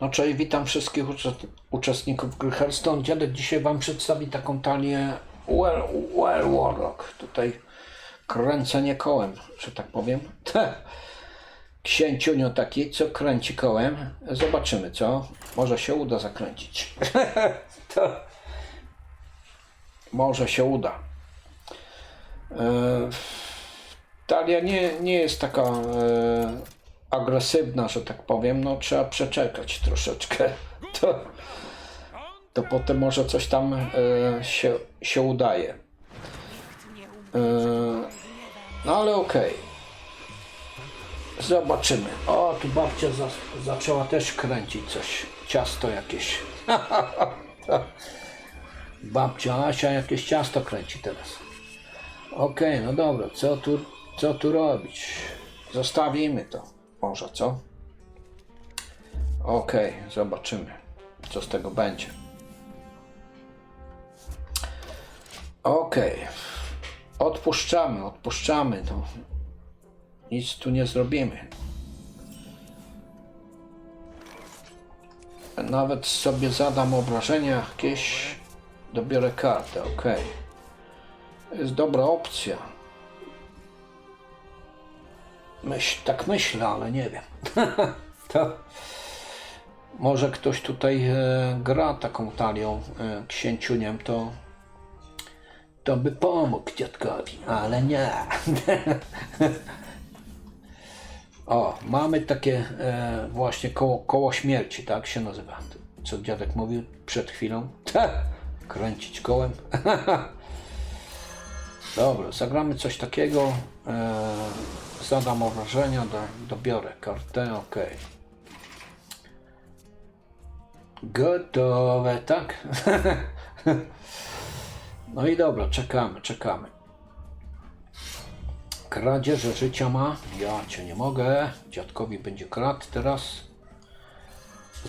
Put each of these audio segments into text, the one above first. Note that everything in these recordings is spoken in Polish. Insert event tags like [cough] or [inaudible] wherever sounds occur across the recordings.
No cześć, witam wszystkich uczest- uczestników gry Hearthstone. Dziadek dzisiaj Wam przedstawi taką talię Well, well Warlock. Tutaj kręcenie kołem, że tak powiem. [laughs] Księciunio taki, co kręci kołem. Zobaczymy, co? Może się uda zakręcić. [laughs] to... Może się uda. E, Talia nie, nie jest taka e, agresywna, że tak powiem. No trzeba przeczekać troszeczkę. [laughs] To, to potem może coś tam e, się, się udaje. E, no ale okej. Zobaczymy. O, tu babcia za, zaczęła też kręcić coś. Ciasto jakieś. [laughs] Babcia Asia jakieś ciasto kręci teraz. Okej, no dobra, co tu, co tu robić? Zostawimy to. Może, co? Okej, zobaczymy, co z tego będzie. Okej. Odpuszczamy, odpuszczamy. No. Nic tu nie zrobimy. Nawet sobie zadam obrażenia jakieś. Dobiorę kartę. To jest dobra opcja. Myśl, tak myślę, ale nie wiem. [laughs] to może ktoś tutaj e, gra taką talią e, księciuniem, to to by pomógł dziadkowi, ale nie. [laughs] o, mamy takie e, właśnie koło, koło śmierci, tak się nazywa. Co dziadek mówił przed chwilą. [laughs] Kręcić kołem. Dobra, zagramy coś takiego. E, zadam obrażenia, do, dobiorę kartę, ok. Gotowe, tak? [laughs] no i dobra, czekamy, czekamy. Kradzieże życia ma. Ja cię nie mogę. Dziadkowi będzie kradł teraz.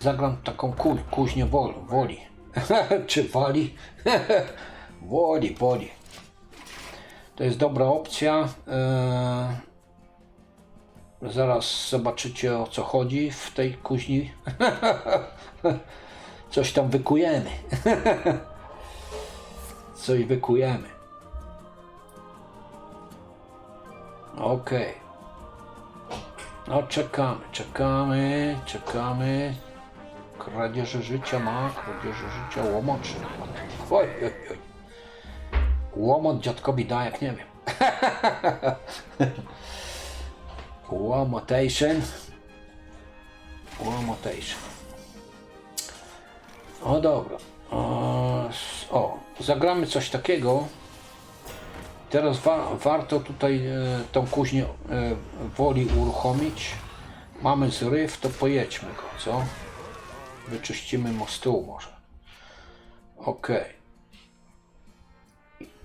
Zagram taką kul, kuźnię wol, woli. [laughs] Czy wali? [laughs] woli, woli. To jest dobra opcja. Eee, zaraz zobaczycie o co chodzi w tej kuźni. [laughs] Coś tam wykujemy. [laughs] Coś wykujemy. Okej. No czekamy, czekamy, czekamy. Kradzieże życia ma, kradzieże życia łomoczy. Oj, oj, oj. Łomot dziadkowi da, jak nie wiem. [laughs] Łomotation. Łomotation. O dobra. O, zagramy coś takiego. Teraz wa warto tutaj e, tą kuźnię e, woli uruchomić. Mamy zryw, to pojedźmy go, co? Wyczyścimy mu stół może. Okej. I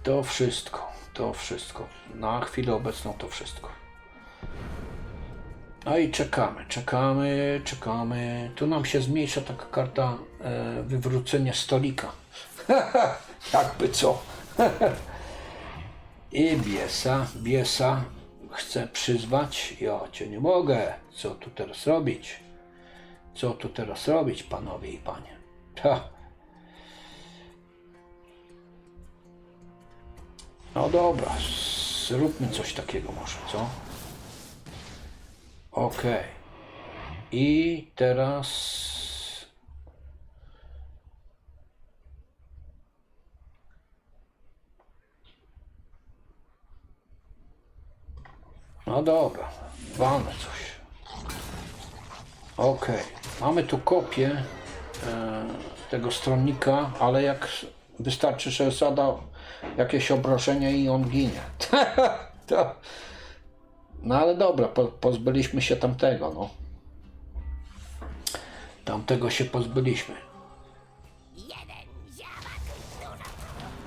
To wszystko, to wszystko. Na chwilę obecną to wszystko. No i czekamy, czekamy, czekamy. Tu nam się zmniejsza taka karta e, wywrócenie stolika. [laughs] Jakby co. [laughs] I biesa, biesa chcę przyzwać. Ja cię nie mogę. Co tu teraz robić? Co tu teraz robić, panowie i panie? Ha. No dobra, zróbmy coś takiego może, co? Okej. I teraz... No dobra, walnę coś. Okej, mamy tu kopię e, tego stronnika, ale jak wystarczy, że zada jakieś obrażenia i on ginie. [laughs] to... No ale dobra, po, pozbyliśmy się tamtego, no. Tamtego się pozbyliśmy.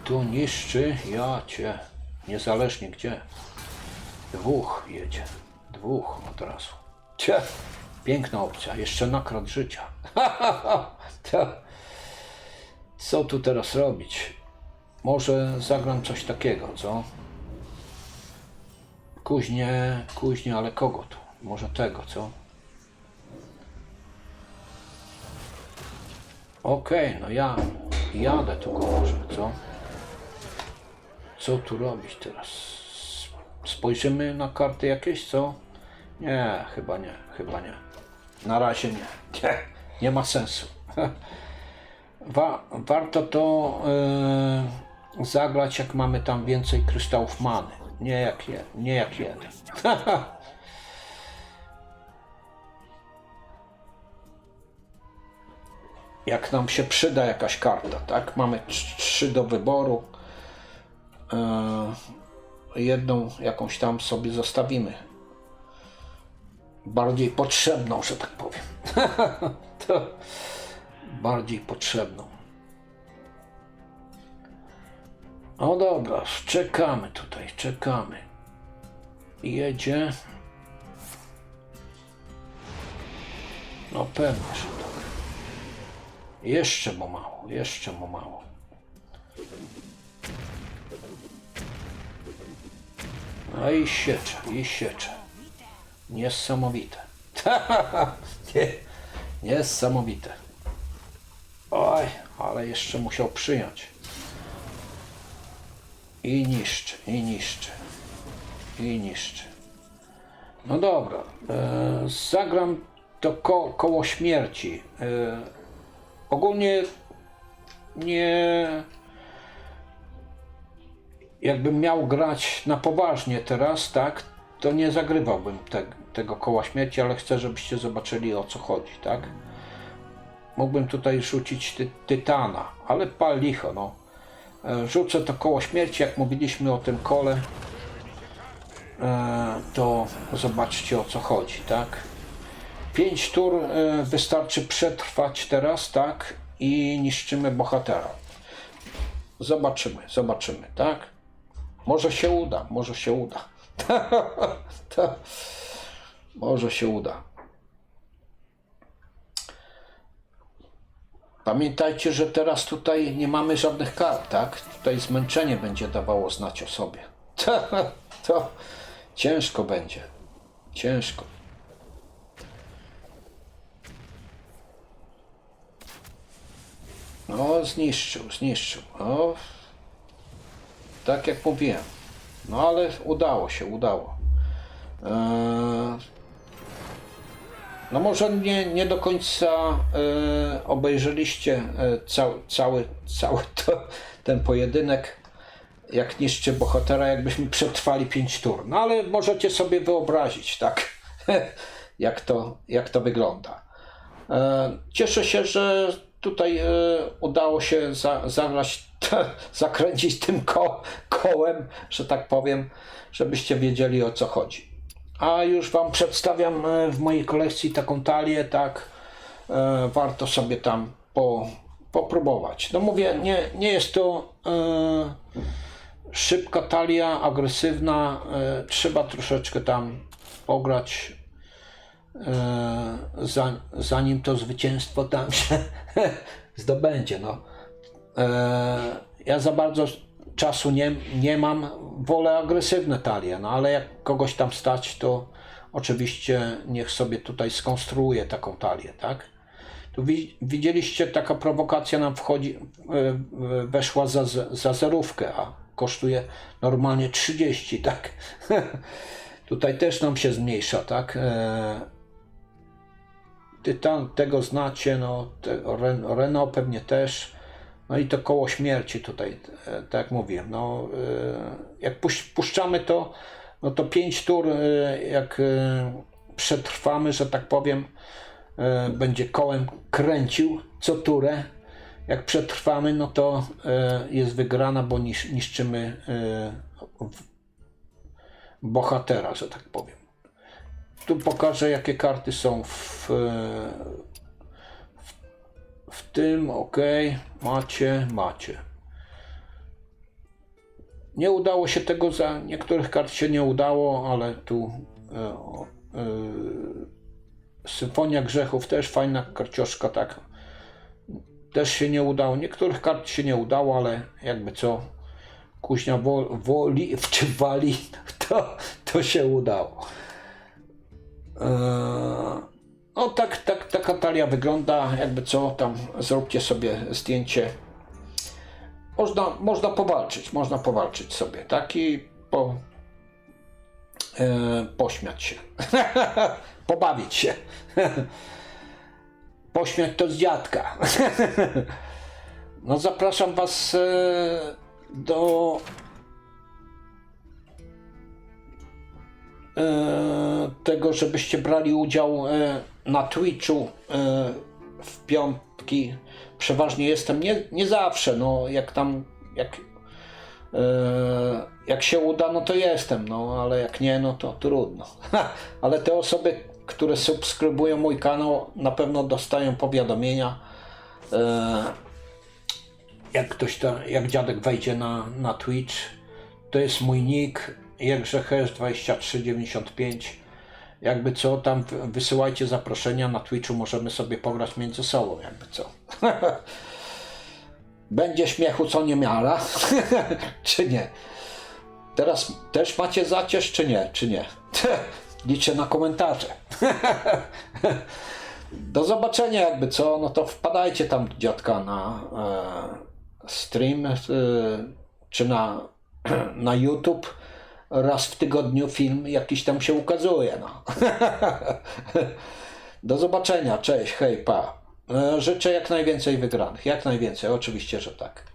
Tu niszczy, ja cię, niezależnie gdzie. Dwóch jedzie, dwóch od razu. Cie, piękna opcja, jeszcze nakradł życia. [laughs] Co tu teraz robić? Może zagram coś takiego, co? Kuźnie, kuźnie, ale kogo tu? Może tego, co? Okej, no ja jadę tu może, co? Co tu robić teraz? Spojrzymy na karty jakieś, co? Nie, chyba nie, chyba nie. Na razie nie. Nie, nie ma sensu. [laughs] Wa, warto to e, zagrać, jak mamy tam więcej kryształów many. Nie jak, je, nie jak jeden. [laughs] jak nam się przyda jakaś karta, tak? Mamy trz- trzy do wyboru. E, jedną jakąś tam sobie zostawimy. Bardziej potrzebną, że tak powiem. [laughs] bardziej potrzebną. No dobra, czekamy tutaj, czekamy. Jedzie. No pewnie, że tak. Jeszcze mu mało, jeszcze mu mało. No i siecze, i siecze. Niesamowite. [laughs] Nie, niesamowite. Oj, ale jeszcze musiał przyjąć. I niszczy, i niszczy. I niszczy. No dobra. E, zagram to ko koło śmierci. E, ogólnie nie. Jakbym miał grać na poważnie teraz, tak, to nie zagrywałbym te, tego koła śmierci, ale chcę, żebyście zobaczyli o co chodzi, tak? Mógłbym tutaj rzucić ty, tytana, ale pal licho, no. E, Rzucę to koło śmierci, jak mówiliśmy o tym kole, e, to zobaczcie o co chodzi, tak? 5 tur e, wystarczy przetrwać teraz, tak? I niszczymy bohatera. Zobaczymy, zobaczymy, tak? Może się uda, może się uda. [laughs] może się uda. Pamiętajcie, że teraz tutaj nie mamy żadnych kart, tak? Tutaj zmęczenie będzie dawało znać o sobie. [laughs] To, to ciężko będzie. Ciężko. No, zniszczył, zniszczył. No, tak jak mówiłem. No, ale udało się, udało. Eee, no może nie, nie do końca e, obejrzeliście e, cał, cały, cały to, ten pojedynek, jak niszczy bohatera, jakbyśmy przetrwali 5 tur. No ale możecie sobie wyobrazić, tak, [laughs] jak to, jak to wygląda. E, cieszę się, że tutaj udało się za, zagrać, [laughs] zakręcić tym ko, kołem, że tak powiem, żebyście wiedzieli o co chodzi. A już Wam przedstawiam e, w mojej kolekcji taką talię, tak. E, warto sobie tam po, popróbować. No mówię, nie, nie jest to e, szybka talia, agresywna. E, trzeba troszeczkę tam pograć, e, za, zanim to zwycięstwo tam się [laughs] zdobędzie. No. E, ja za bardzo czasu nie, nie mam, wolę agresywne talie, no ale jak kogoś tam stać, to oczywiście niech sobie tutaj skonstruuje taką talię, tak? Tu wi- widzieliście, taka prowokacja nam wchodzi, e, e, weszła za, za zerówkę, a kosztuje normalnie 30, tak? [laughs] tutaj też nam się zmniejsza, tak? E, Tytan, tego znacie, no, te, Ren, Renault pewnie też. No i to koło śmierci tutaj, e, tak jak mówiłem, no, e, jak puszczamy to, no to pięć tur, e, jak przetrwamy, że tak powiem, będzie kołem kręcił co turę. Jak przetrwamy, no to jest wygrana, bo nisz, niszczymy bohatera, że tak powiem. Tu pokażę, jakie karty są w, w tym, ok, macie, macie. Nie udało się tego, za niektórych kart się nie udało, ale tu e, e, Symfonia Grzechów też fajna karcioszka, tak. Też się nie udało. Niektórych kart się nie udało, ale jakby co, kuźnia wo, woli, [laughs] czy wali, to, to się udało. Eee, No tak, tak taka talia wygląda, jakby co tam, zróbcie sobie zdjęcie. Można, można powalczyć, można powalczyć sobie, tak i po, e, pośmiać się, [laughs] pobawić się. [laughs] Pośmiać to z dziadka. [laughs] No zapraszam Was e, do tego, żebyście brali udział e, na Twitchu e, w piątki. Przeważnie jestem, nie, nie zawsze, no jak tam, jak, e, jak się uda, no to jestem, no ale jak nie, no to trudno. ale te osoby, które subskrybują mój kanał, na pewno dostają powiadomienia. E, jak ktoś to, jak dziadek wejdzie na, na Twitch, to jest mój nick, jędrzechesz2395. Jakby co, tam wysyłajcie zaproszenia na Twitchu, możemy sobie pograć między sobą, jakby co. [laughs] Będzie śmiechu co nie miara, [laughs] czy nie? Teraz też macie zacież, czy nie? Czy nie? [laughs] Liczę na komentarze. Do zobaczenia jakby co, no to wpadajcie tam dziadka na e, stream e, czy na, [clears throat] na YouTube. Raz w tygodniu film jakiś tam się ukazuje. No. [laughs] Do zobaczenia, cześć, hej, pa. E, życzę jak najwięcej wygranych, jak najwięcej, oczywiście, że tak.